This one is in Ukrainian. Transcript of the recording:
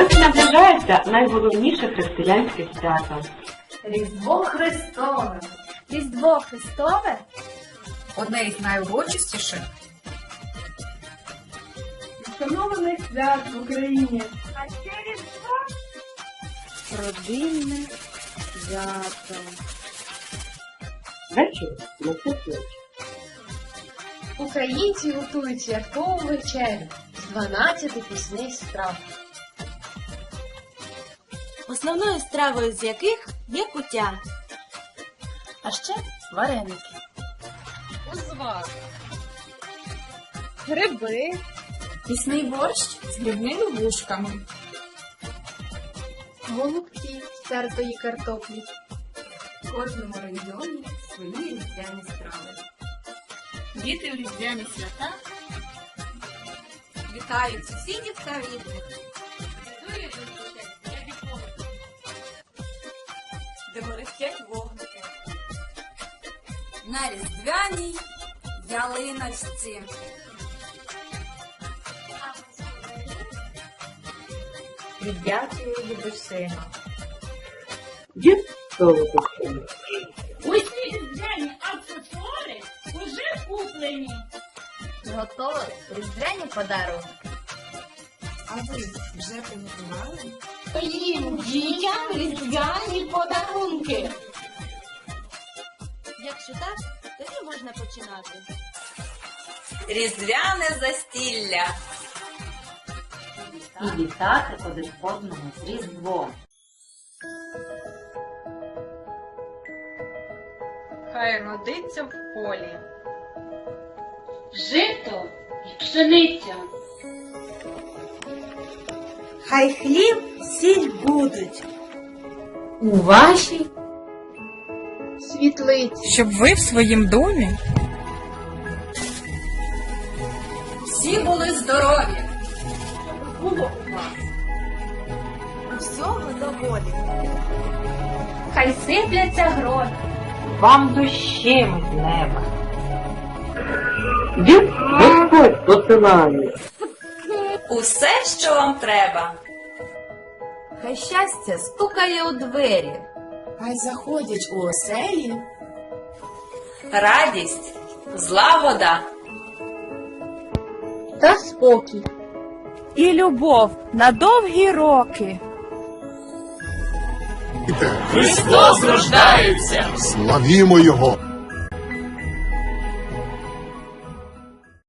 Ось наближається найголовніше християнське свято. Різдво Христове. Різдво Христове Одне із найурочистіших. Встановлених свят в Україні. родинне свято. Вечір на свято. Українці готують святкову вечерю з 12 пісней страв. Основною стравою з яких є куття. А ще вареники. Узвар. Гриби. Пісний борщ з грибними вушками. Голубці тертої картоплі. В кожному регіоні свої різдвяні страви. Діти в різдвяні свята вітають сусідів та рідних. Де мерехтять вогники. На різдвяній ялиночці. Від дякую до сина. Дід солодощі. Усі різдвяні аксесуари уже куплені. Готові різдвяні подарунки. А ви вже приготували? Їм дітям різдвяні подарунки. Якщо так, тоді можна починати. Різдвяне застілля. І вітати один одного з Різдвом. Хай родиться в полі. Жито і пшениця. Хай хліб, сіль будуть. У вашій, Світлиці. щоб ви в своїм домі всі були здорові. Було у вас. Всього доволі. Хай сипляться гроші. Вам дощем з неба. Дід Господь посилає. Усе, що вам треба. Хай щастя стукає у двері. Хай заходять у оселі Радість, злагода. Та спокій. і любов на довгі роки. Христос рождається! Славімо Його!